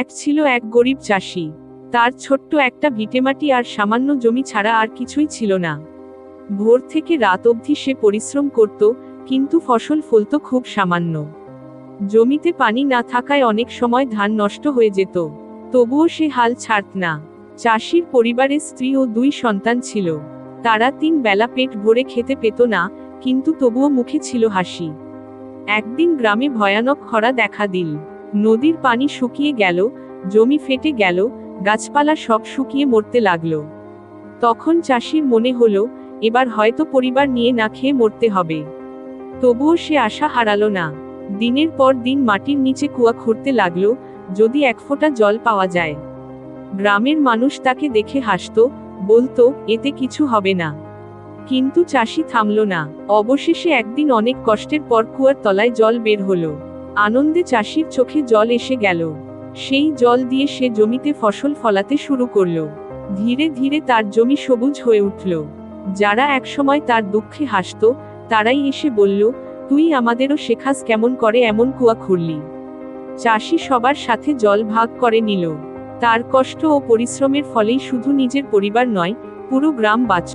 এক ছিল এক গরিব চাষি। তার ছোট্ট একটা ভিটেমাটি আর সামান্য জমি ছাড়া আর কিছুই ছিল না। ভোর থেকে রাত অবধি সে পরিশ্রম করত, কিন্তু ফসল ফলত খুব সামান্য। জমিতে পানি না থাকায় অনেক সময় ধান নষ্ট হয়ে যেত। তবুও সে হাল ছাড়ত না। চাষির পরিবারে স্ত্রী ও দুই সন্তান ছিল। তারা তিন বেলা পেট ভরে খেতে পেত না, কিন্তু তবুও মুখে ছিল হাসি। একদিন গ্রামে ভয়ানক খরা দেখা দিল। নদীর পানি শুকিয়ে গেল, জমি ফেটে গেল, গাছপালা সব শুকিয়ে মরতে লাগল। তখন চাষির মনে হলো, এবার হয়তো পরিবার নিয়ে না খেয়ে মরতে হবে। তবুও সে আশা হারালো না। দিনের পর দিন মাটির নিচে কুয়া খুঁড়তে লাগল, যদি এক ফোঁটা জল পাওয়া যায়। গ্রামের মানুষ তাকে দেখে হাসতো, বলতো, এতে কিছু হবে না। কিন্তু চাষি থামল না। অবশেষে একদিন অনেক কষ্টের পর কুয়ার তলায় জল বের হলো। আনন্দে চাষির চোখে জল এসে গেল। সেই জল দিয়ে সে জমিতে ফসল ফলাতে শুরু করল। ধীরে ধীরে তার জমি সবুজ হয়ে উঠল। যারা একসময় তার দুঃখে হাসত, তারাই এসে বলল, তুই আমাদেরও শেখাস কেমন করে এমন কুয়া খুঁড়লি। চাষি সবার সাথে জল ভাগ করে নিল। তার কষ্ট ও পরিশ্রমের ফলেই শুধু নিজের পরিবার নয়, পুরো গ্রাম বাঁচ